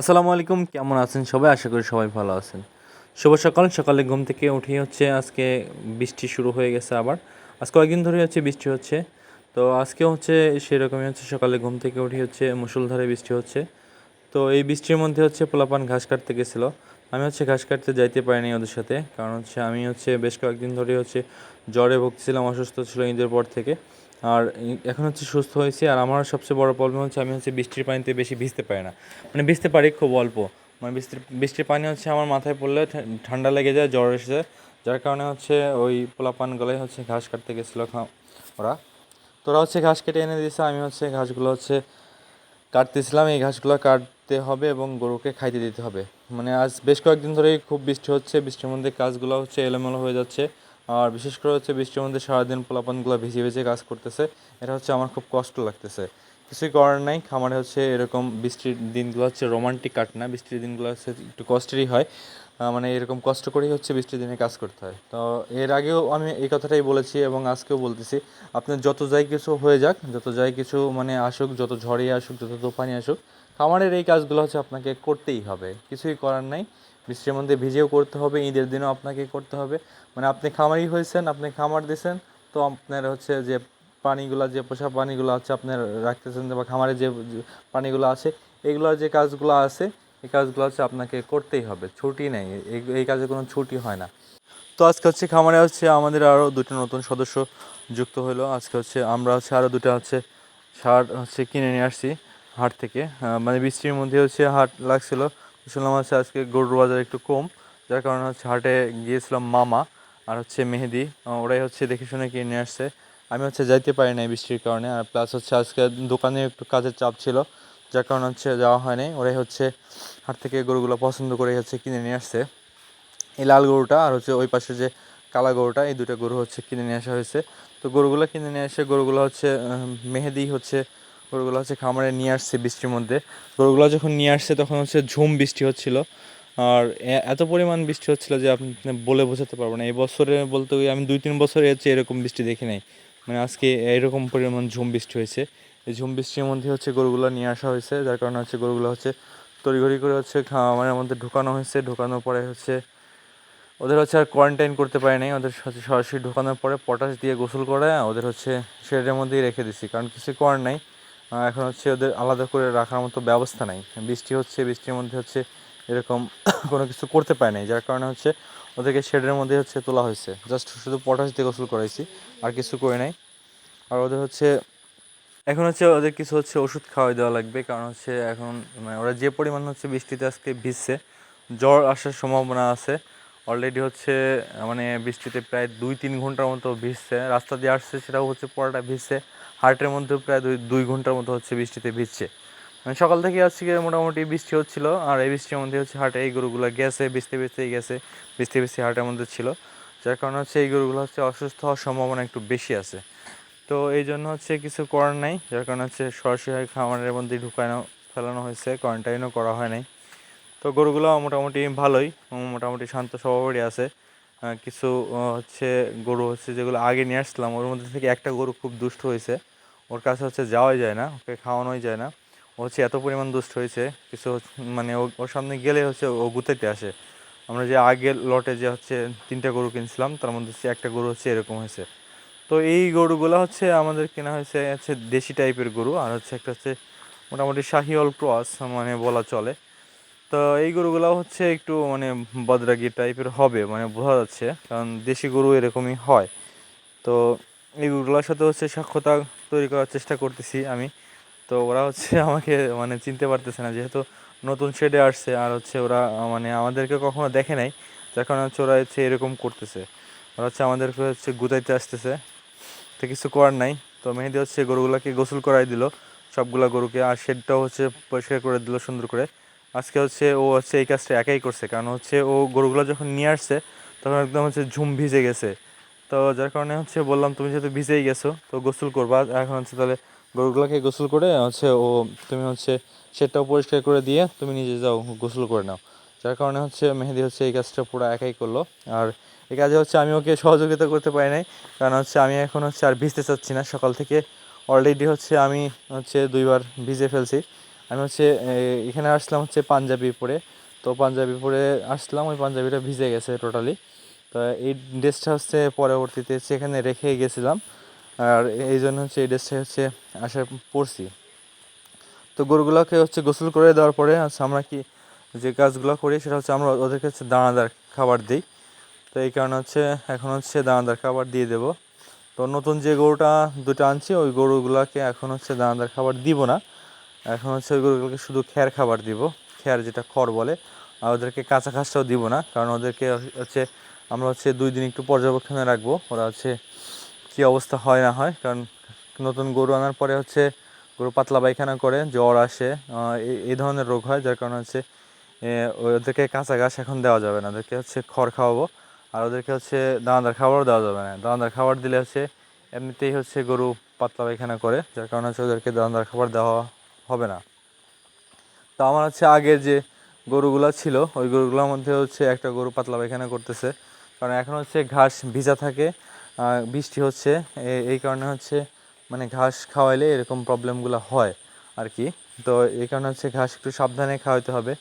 আসসালামু আলাইকুম, কেমন আছেন সবাই? আশা করি সবাই ভালো আছেন। শুভ সকাল। সকালে ঘুম থেকে উঠে হচ্ছে আজকে বৃষ্টি শুরু হয়ে গেছে আবার। আজ কয়েকদিন ধরে হচ্ছে বৃষ্টি হচ্ছে। তো আজকে হচ্ছে সেরকমই হচ্ছে সকালে ঘুম থেকে উঠে হচ্ছে মুসুলধারে বৃষ্টি হচ্ছে। তো এই বৃষ্টির মধ্যে হচ্ছে পোলাপান ঘাস কাটতে গেছিল। আমি হচ্ছে ঘাস কাটতে যাইতে পারিনি ওদের সাথে। কারণ হচ্ছে আমি হচ্ছে বেশ কয়েকদিন ধরে হচ্ছে জ্বরে ভুগছিলাম, অসুস্থ ছিল ঈদের পর থেকে। আর এখন হচ্ছে সুস্থ হয়েছি, আর আমার সবচেয়ে বড় প্রবলেম হচ্ছে আমি হচ্ছে বৃষ্টির পানিতে বেশি ভিজতে পারি না। মানে ভিজতে পারি খুব অল্প। মানে বৃষ্টির বৃষ্টির পানি হচ্ছে আমার মাথায় পড়লে ঠান্ডা লেগে যায়, জ্বর এসে যায়। যার কারণে হচ্ছে ওই পোলাপান গলায় হচ্ছে ঘাস কাটতে গেছিল ওরা। তোরা হচ্ছে ঘাস কেটে এনে দিয়েছে, আমি হচ্ছে ঘাসগুলো হচ্ছে কাটতেছিলাম। এই ঘাসগুলো কাটতে হবে এবং গরুকে খাইতে দিতে হবে। মানে আজ বেশ কয়েকদিন ধরেই খুব বৃষ্টি হচ্ছে, বৃষ্টির মধ্যে কাজগুলো হচ্ছে এলোমেলো হয়ে যাচ্ছে। আর বিশেষ করে হচ্ছে বৃষ্টির মধ্যে সারাদিন পোলাপানগুলো ভিজে ভিজে কাজ করতেছে, এটা হচ্ছে আমার খুব কষ্ট লাগতেছে। কিছুই করার নাই, খামারে হচ্ছে এরকম বৃষ্টির দিনগুলো হচ্ছে রোমান্টিক কাট না, বৃষ্টির দিনগুলো হচ্ছে একটু কষ্টেরই হয়। মানে এরকম কষ্ট করেই হচ্ছে বৃষ্টির দিনে কাজ করতে হয়। তো এর আগেও আমি এই কথাটাই বলেছি এবং আজকেও বলতেছি, আপনার যত যাই কিছু হয়ে যাক, যত যাই কিছু মানে আসুক, যত ঝড়ই আসুক, যত তোফানি আসুক, খামারের এই কাজগুলো হচ্ছে আপনাকে করতেই হবে। কিছুই করার নাই বৃষ্টির মধ্যে ভিজেও করতে হবে, ঈদের দিনও আপনাকে করতে হবে। মানে আপনি খামারি হয়েছেন, আপনি খামার দিয়েছেন, তো আপনার হচ্ছে যে পানিগুলো, যে পোষা পানিগুলো আছে আপনার রাখতেছেন বা খামারে যে পানিগুলো আছে এইগুলো যে কাজগুলো আছে, এই কাজগুলো হচ্ছে আপনাকে করতেই হবে। ছুটি নেই, এই কাজে কোনো ছুটি হয় না। তো আজকে হচ্ছে খামারে হচ্ছে আমাদের আরও দুটো নতুন সদস্য যুক্ত হলো। আজকে হচ্ছে আমরা হচ্ছে আরও দুটো হচ্ছে সার হচ্ছে কিনে নিয়ে আসছি হাট থেকে। মানে বৃষ্টির মধ্যে হচ্ছে হাট লাগছিল। শুনলাম হচ্ছে আজকে গরুর বাজার একটু কম, যার কারণে হচ্ছে হাটে গিয়েছিলাম মামা আর হচ্ছে মেহেদি। ওরাই হচ্ছে দেখে শুনে কিনে নিয়ে আসছে। আমি হচ্ছে যাইতে পারি নাই বৃষ্টির কারণে আর প্লাস হচ্ছে আজকে দোকানে একটু কাজের চাপ ছিল, যার কারণে হচ্ছে যাওয়া হয়নি। ওরাই হচ্ছে হাট থেকে গরুগুলো পছন্দ করে হচ্ছে কিনে নিয়ে আসছে। এই লাল গরুটা আর হচ্ছে ওই পাশে যে কালা গরুটা, এই দুটো গরু হচ্ছে কিনে নিয়ে আসা হয়েছে। তো গরুগুলো কিনে নিয়ে এসে গরুগুলো হচ্ছে মেহেদি হচ্ছে গরুগুলো হচ্ছে খামারে নিয়ে আসছে বৃষ্টির মধ্যে। গরুগুলো যখন নিয়ে আসছে তখন হচ্ছে ঝুম বৃষ্টি হচ্ছিল। আর এত পরিমাণ বৃষ্টি হচ্ছিল যে আপনি বলে বোঝাতে পারব না। এই বছরে বলতে গিয়ে আমি দুই তিন বছরে হচ্ছে এরকম বৃষ্টি দেখি নাই। মানে আজকে এরকম পরিমাণ ঝুম বৃষ্টি হয়েছে। এই ঝুম বৃষ্টির মধ্যে হচ্ছে গরুগুলো নিয়ে আসা হয়েছে, যার কারণে হচ্ছে গরুগুলো হচ্ছে তড়িঘড়ি করে হচ্ছে খামারের মধ্যে ঢুকানো হয়েছে। ঢুকানোর পরে হচ্ছে ওদের হচ্ছে আর কোয়ারেন্টাইন করতে পারি নাই। ওদের হচ্ছে সরাসরি ঢোকানোর পরে পটাশ দিয়ে গোসল করে ওদের হচ্ছে শেডের মধ্যেই রেখে দিছি। কারণ কিছু করার নাই। এখন হচ্ছে ওদের আলাদা করে রাখার মতো ব্যবস্থা নাই। বৃষ্টি হচ্ছে, বৃষ্টির মধ্যে হচ্ছে এরকম কোনো কিছু করতে পারে নাই, যার কারণে হচ্ছে ওদেরকে শেডের মধ্যে হচ্ছে তোলা হয়েছে। জাস্ট শুধু পটাশ দিয়ে গোসল করাইছি, আর কিছু করে নাই। আর ওদের হচ্ছে, এখন হচ্ছে ওদের কিছু হচ্ছে ওষুধ খাওয়াই দেওয়া লাগবে, কারণ হচ্ছে এখন মানে ওরা যে পরিমাণ হচ্ছে বৃষ্টিতে আজকে ভিজছে, জ্বর আসার সম্ভাবনা আছে। অলরেডি হচ্ছে মানে বৃষ্টিতে প্রায় দুই তিন ঘণ্টার মতো ভিজছে, রাস্তা দিয়ে আসছে সেটাও হচ্ছে পড়াটা ভিজছে। হার্টের মধ্যে প্রায় দুই দুই ঘণ্টার মতো হচ্ছে বৃষ্টিতে ভিজছে। মানে সকাল থেকে আজকে মোটামুটি বৃষ্টি হচ্ছিল, আর এই বৃষ্টির মধ্যে হচ্ছে হাটে এই গরুগুলো গেছে, ভিজতে ভিজতেই গেছে, ভিজতে ভিজতে হাটের মধ্যে ছিল, যার কারণে হচ্ছে এই গরুগুলো হচ্ছে অসুস্থ হওয়ার সম্ভাবনা একটু বেশি আছে। তো এই জন্য হচ্ছে কিছু করার নাই, যার কারণে হচ্ছে সরাসরি খামারের মধ্যে ঢুকানো, ফেলানো হয়েছে কোয়ারেন্টাইনও করা হয় নাই। তো গরুগুলো মোটামুটি ভালোই, মোটামুটি শান্ত স্বভাবেরই আছে। কিছু হচ্ছে গরু হচ্ছে যেগুলো আগে নিয়ে আসলাম ওর মধ্যে থেকে একটা গরু খুব দুষ্ট হয়েছে। ওর কাছে হচ্ছে যাওয়াই যায় না, ওকে খাওয়ানোই যায় না। ও হচ্ছে এত পরিমাণ দুষ্ট হয়েছে, কিছু মানে ওর সামনে গেলে হচ্ছে ও গুতাইতে আসে। আমরা যে আগের লটে যে হচ্ছে তিনটা গরু কিনছিলাম, তার মধ্যে হচ্ছে একটা গরু হচ্ছে এরকম হয়েছে। তো এই গরুগুলো হচ্ছে আমাদের কেনা হয়েছে, হচ্ছে দেশি টাইপের গরু, আর হচ্ছে একটা হচ্ছে মোটামুটি শাহিওয়াল ক্রস মানে বলা চলে। তো এই গরুগুলো হচ্ছে একটু মানে বদরাগি টাইপের হবে মানে বোঝা যাচ্ছে, কারণ দেশি গরু এরকমই হয়। তো এই গরুগুলোর সাথে হচ্ছে সাক্ষতা তৈরি করার চেষ্টা করতেছি আমি। তো ওরা হচ্ছে আমাকে মানে চিনতে পারতেছে না, যেহেতু নতুন শেডে আসছে, আর হচ্ছে ওরা মানে আমাদেরকে কখনো দেখে নাই, যার কারণে হচ্ছে ওরা হচ্ছে এরকম করতেছে। ওরা হচ্ছে আমাদেরকে হচ্ছে গুতাইতে আসতেছে, তো কিছু করার নাই। তো মেহেদি হচ্ছে গরুগুলোকে গোসল করাই দিল, সবগুলা গরুকে, আর শেডটাও হচ্ছে পরিষ্কার করে দিল সুন্দর করে। আজকে হচ্ছে ও হচ্ছে এই কাজটা একাই করছে। কারণ হচ্ছে ও গরুগুলো যখন নিয়ে আসছে, তখন একদম হচ্ছে ঝুম ভিজে গেছে। তো যার কারণে হচ্ছে বললাম, তুমি যেহেতু ভিজেই গেছো, তো গোসল করবা। এখন হচ্ছে তাহলে গরুগুলোকে গোসল করে হচ্ছে ও, তুমি হচ্ছে সেটাও পরিষ্কার করে দিয়ে তুমি নিজে যাও, গোসল করে নাও। যার কারণে হচ্ছে মেহেদি হচ্ছে এই কাজটা পুরো একাই করল। আর এই কাজে হচ্ছে আমি ওকে সহযোগিতা করতে পারি নাই। কারণ হচ্ছে আমি এখন হচ্ছে আর ভিজতে চাচ্ছি না। সকাল থেকে অলরেডি হচ্ছে আমি হচ্ছে দুইবার ভিজে ফেলছি। আমি হচ্ছে এখানে আসলাম হচ্ছে পাঞ্জাবি পরে। তো পাঞ্জাবি পরে আসলাম, ওই পাঞ্জাবিটা ভিজে গেছে টোটালি তো এই ড্রেসটা হচ্ছে পরবর্তীতে সেখানে রেখে গেছিলাম। আর এই জন্য হচ্ছে এই ড্রেসটা হচ্ছে আসা পরছি। তো গরুগুলোকে হচ্ছে গোসল করে দেওয়ার পরে হচ্ছে আমরা কি, যে কাজগুলো করি সেটা হচ্ছে আমরা ওদেরকে হচ্ছে দানাদার খাবার দিই। তো এই কারণে হচ্ছে এখন হচ্ছে দানাদার খাবার দিয়ে দেব। তো নতুন যে গরুটা দুটো আনছি, ওই গরুগুলোকে এখন হচ্ছে দানাদার খাবার দিব না। এখন হচ্ছে ওই গরুগুলোকে শুধু খ্যার খাবার দিব। খ্যার যেটা খড় বলে, আর ওদেরকে কাঁচা ঘাসটাও দিব না, কারণ ওদেরকে হচ্ছে আমরা হচ্ছে দুই দিন একটু পর্যবেক্ষণে রাখব, ওরা হচ্ছে কী অবস্থা হয় না হয়, কারণ নতুন গরু আনার পরে হচ্ছে গরু পাতলা পায়খানা করে, জ্বর আসে এই ধরনের রোগ হয়, যার কারণে হচ্ছে ওদেরকে কাঁচা ঘাস এখন দেওয়া যাবে না, ওদেরকে হচ্ছে খড় খাওয়াবো, আর ওদেরকে হচ্ছে দানাদার খাবারও দেওয়া যাবে না। দানাদার খাবার দিলে হচ্ছে এমনিতেই হচ্ছে গরু পাতলা পায়খানা করে, যার কারণে হচ্ছে ওদেরকে দানাদার খাবার দেওয়া হবে না। তো আমার হচ্ছে আগের যে গরুগুলো ছিল, ওই গরুগুলোর মধ্যে হচ্ছে একটা গরু পাতলা পায়খানা করতেছে। কারণ এখন হচ্ছে ঘাস ভিজা থাকে বৃষ্টি হচ্ছে এই কারণে হচ্ছে মানে ঘাস খাওয়াইলে এরকম প্রবলেমগুলো হয় আর কি তো এই কারণে হচ্ছে ঘাস একটু সাবধানে খাওয়াতে হবে।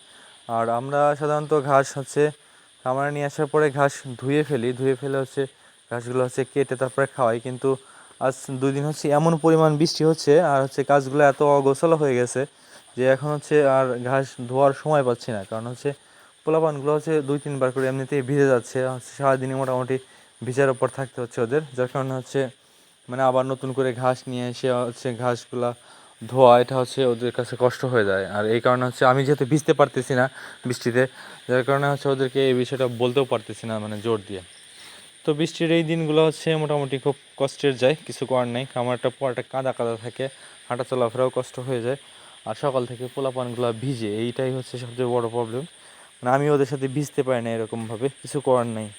আর আমরা সাধারণত ঘাস হচ্ছে খামারে নিয়ে আসার পরে ঘাস ধুয়ে ফেলি, ধুয়ে ফেলে হচ্ছে ঘাসগুলো হচ্ছে কেটে তারপরে খাওয়াই। কিন্তু আজ দুই দিন হচ্ছে এমন পরিমাণ বৃষ্টি হচ্ছে, আর হচ্ছে কাজগুলো এত অগোছালো হয়ে গেছে যে এখন হচ্ছে আর ঘাস ধোয়ার সময় পাচ্ছি না। কারণ হচ্ছে পোলাপানগুলো হচ্ছে দুই, তিনবার করে এমনিতেই ভিজে যাচ্ছে হচ্ছে সারাদিনই মোটামুটি ভিজার ওপর থাকতে হচ্ছে ওদের, যার কারণে হচ্ছে মানে আবার নতুন করে ঘাস নিয়ে এসে হচ্ছে ঘাসগুলা ধোয়া, এটা হচ্ছে ওদের কাছে কষ্ট হয়ে যায়। আর এই কারণে হচ্ছে আমি যেহেতু ভিজতে পারতেছি না বৃষ্টিতে, যার কারণে হচ্ছে ওদেরকে এই বিষয়টা বলতেও পারতেছি না মানে জোর দিয়ে। তো বৃষ্টির এই দিনগুলো হচ্ছে মোটামুটি খুব কষ্টের যায়, কিছু করার নেই। খামারটা পোয়াটা কাদা কাদা থাকে, হাঁটা চলাফেরাও কষ্ট হয়ে যায়। আর সকাল থেকে পোলাপানগুলো ভিজে, এইটাই হচ্ছে সবচেয়ে বড় প্রবলেম মানে আমি ওদের সাথে ভিজতে পারি না এরকমভাবে, কিছু করার নেই।